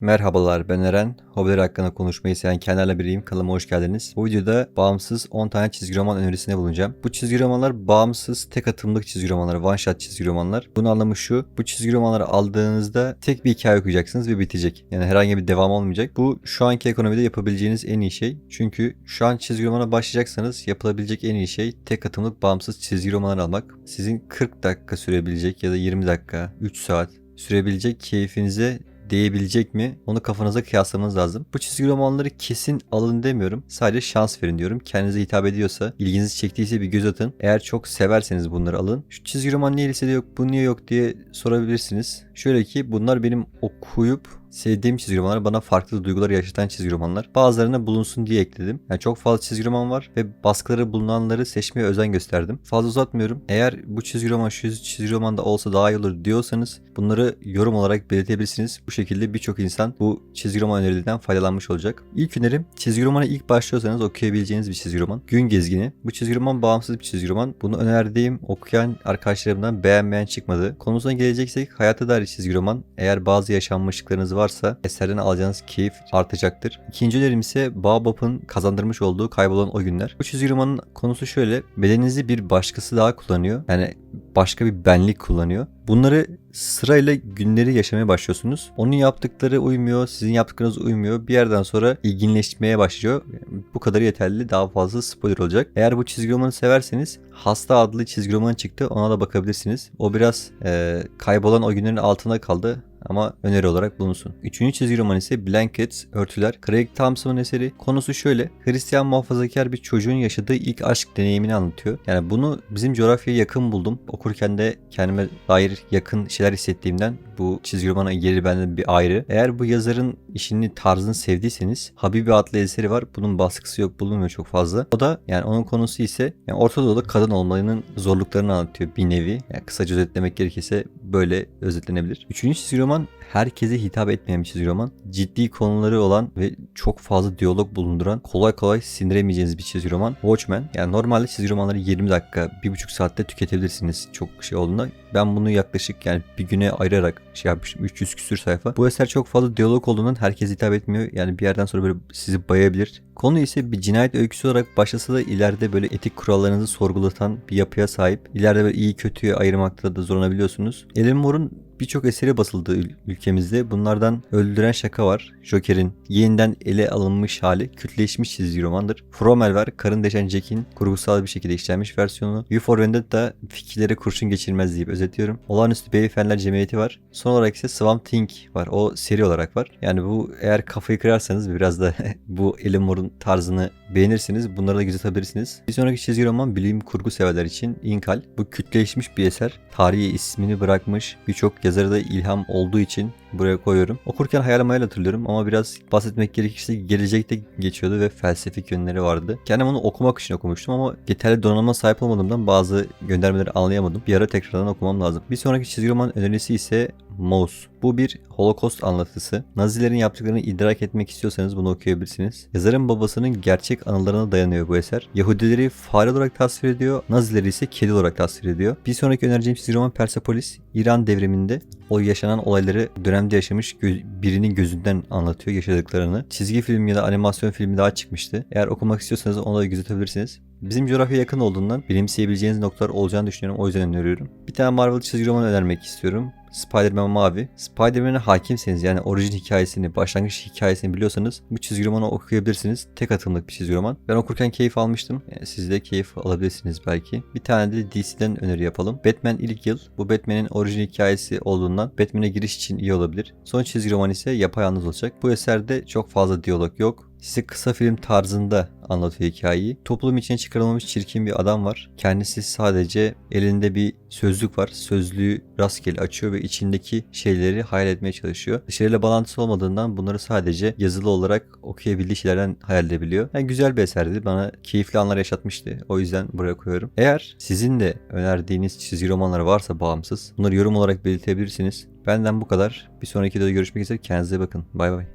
Merhabalar ben Eren. Hobiler hakkında konuşmayı seven kendilerle biriyim. Kanalıma hoş geldiniz. Bu videoda bağımsız 10 tane çizgi roman önerisinde bulunacağım. Bu çizgi romanlar bağımsız tek atımlık çizgi romanlar, one shot çizgi romanlar. Bunun anlamı şu. Bu çizgi romanları aldığınızda tek bir hikaye okuyacaksınız ve bitecek. Yani herhangi bir devam olmayacak. Bu şu anki ekonomide yapabileceğiniz en iyi şey. Çünkü şu an çizgi romana başlayacaksanız yapılabilecek en iyi şey tek atımlık bağımsız çizgi romanlar almak. Sizin 40 dakika sürebilecek ya da 20 dakika, 3 saat sürebilecek keyfinize değebilecek mi? Onu kafanıza kıyaslamanız lazım. Bu çizgi romanları kesin alın demiyorum. Sadece şans verin diyorum. Kendinize hitap ediyorsa, ilginizi çektiyse bir göz atın. Eğer çok severseniz bunları alın. Şu çizgi roman niye listede yok, bu niye yok diye sorabilirsiniz. Şöyle ki bunlar benim okuyup sevdiğim çizgi romanlar bana farklı duygular yaşatan çizgi romanlar. Bazılarına bulunsun diye ekledim. Yani çok fazla çizgi roman var ve baskıları bulunanları seçmeye özen gösterdim. Fazla uzatmıyorum. Eğer bu çizgi roman şu çizgi romanda olsa daha iyi olur diyorsanız bunları yorum olarak belirtebilirsiniz. Bu şekilde birçok insan bu çizgi roman önerilerinden faydalanmış olacak. İlk önerim çizgi romana ilk başlıyorsanız okuyabileceğiniz bir çizgi roman. Gün Gezgini. Bu çizgi roman bağımsız bir çizgi roman. Bunu önerdiğim okuyan arkadaşlarımdan beğenmeyen çıkmadı. Konusuna geleceksek hayata dair çizgi roman. Eğer bazı yaşanmışlıklarınız varsa eserden alacağınız keyif artacaktır. İkinci önerim ise Baobab'ın kazandırmış olduğu kaybolan o günler. Bu çizgi romanın konusu şöyle. Bedeninizi bir başkası daha kullanıyor. Yani başka bir benlik kullanıyor. Bunları sırayla günleri yaşamaya başlıyorsunuz. Onun yaptıkları uymuyor, sizin yaptıklarınız uymuyor. Bir yerden sonra ilginleşmeye başlıyor. Bu kadar yeterli. Daha fazla spoiler olacak. Eğer bu çizgi romanı severseniz Hasta adlı çizgi roman çıktı. Ona da bakabilirsiniz. O biraz e, kaybolan o günlerin altında kaldı ama öneri olarak bulunsun. Üçüncü çizgi roman ise Blankets, Örtüler. Craig Thompson'ın eseri. Konusu şöyle. Hristiyan muhafazakar bir çocuğun yaşadığı ilk aşk deneyimini anlatıyor. Yani bunu bizim coğrafyaya yakın buldum. Okurken de kendime dair yakın şeyler hissettiğimden bu çizgi romana yeri benden bir ayrı. Eğer bu yazarın işini, tarzını sevdiyseniz Habibi adlı eseri var. Bunun baskısı yok, bulunmuyor çok fazla. O da yani onun konusu ise yani Orta Doğu'da kadın olmanın zorluklarını anlatıyor bir nevi. Yani kısaca özetlemek gerekirse böyle özetlenebilir. Üçüncü çizgi roman herkese hitap etmeyen bir çizgi roman. Ciddi konuları olan ve çok fazla diyalog bulunduran, kolay kolay sindiremeyeceğiniz bir çizgi roman. Watchmen. Yani normalde çizgi romanları 20 dakika, 1,5 saatte tüketebilirsiniz çok şey olduğunda. Ben bunu yaklaşık yani bir güne ayırarak şey yapmıştım. 300 küsür sayfa. Bu eser çok fazla diyalog olduğundan herkes hitap etmiyor. Yani bir yerden sonra böyle sizi bayabilir. Konu ise bir cinayet öyküsü olarak başlasa da ileride böyle etik kurallarınızı sorgulatan bir yapıya sahip. İleride böyle iyi kötüyü ayırmakta da zorlanabiliyorsunuz. Alan Moore'un birçok eseri basıldı ül- ülkemizde. Bunlardan Öldüren Şaka var. Joker'in yeniden ele alınmış hali kültleşmiş çizgi romandır. Fromel var. Karın deşen Jack'in kurgusal bir şekilde işlenmiş versiyonu. U for Vendetta fikirlere kurşun geçirmez deyip özetliyorum. Olağanüstü Beyefendiler Cemiyeti var. Son olarak ise Swamp Thing var. O seri olarak var. Yani bu eğer kafayı kırarsanız biraz da bu Alan Moore'un tarzını beğenirsiniz. Bunları da göz atabilirsiniz. Bir sonraki çizgi roman bilim kurgu severler için Inkal. Bu kütleşmiş bir eser. Tarihi ismini bırakmış. Birçok yazarı da ilham olduğu için buraya koyuyorum. Okurken hayal mayal hatırlıyorum ama biraz bahsetmek gerekirse gelecekte geçiyordu ve felsefik yönleri vardı. Kendim onu okumak için okumuştum ama yeterli donanıma sahip olmadığımdan bazı göndermeleri anlayamadım. Bir ara tekrardan okumam lazım. Bir sonraki çizgi roman önerisi ise Mouse. Bu bir holokost anlatısı. Nazilerin yaptıklarını idrak etmek istiyorsanız bunu okuyabilirsiniz. Yazarın babasının gerçek anılarına dayanıyor bu eser. Yahudileri fare olarak tasvir ediyor, Nazileri ise kedi olarak tasvir ediyor. Bir sonraki önereceğim çizgi roman Persepolis. İran devriminde o yaşanan olayları dönemde yaşamış gö- birinin gözünden anlatıyor yaşadıklarını. Çizgi film ya da animasyon filmi daha çıkmıştı. Eğer okumak istiyorsanız onu da gözetebilirsiniz. Bizim coğrafya yakın olduğundan bilimseyebileceğiniz noktalar olacağını düşünüyorum. O yüzden öneriyorum. Bir tane Marvel çizgi roman önermek istiyorum. Spider-Man Mavi. Spider-Man'e hakimseniz yani orijin hikayesini, başlangıç hikayesini biliyorsanız bu çizgi romanı okuyabilirsiniz. Tek atımlık bir çizgi roman. Ben okurken keyif almıştım. Yani siz de keyif alabilirsiniz belki. Bir tane de DC'den öneri yapalım. Batman ilk yıl. Bu Batman'in orijin hikayesi olduğundan Batman'e giriş için iyi olabilir. Son çizgi roman ise yapayalnız olacak. Bu eserde çok fazla diyalog yok. Size kısa film tarzında anlatıyor hikayeyi. Toplum içine çıkarılmamış çirkin bir adam var. Kendisi sadece elinde bir sözlük var. Sözlüğü rastgele açıyor ve içindeki şeyleri hayal etmeye çalışıyor. Dışarıyla bağlantısı olmadığından bunları sadece yazılı olarak okuyabildiği şeylerden hayal edebiliyor. Yani güzel bir eserdi. Bana keyifli anlar yaşatmıştı. O yüzden buraya koyuyorum. Eğer sizin de önerdiğiniz çizgi romanlar varsa bağımsız bunları yorum olarak belirtebilirsiniz. Benden bu kadar. Bir sonraki videoda görüşmek üzere. Kendinize bakın. Bay bay.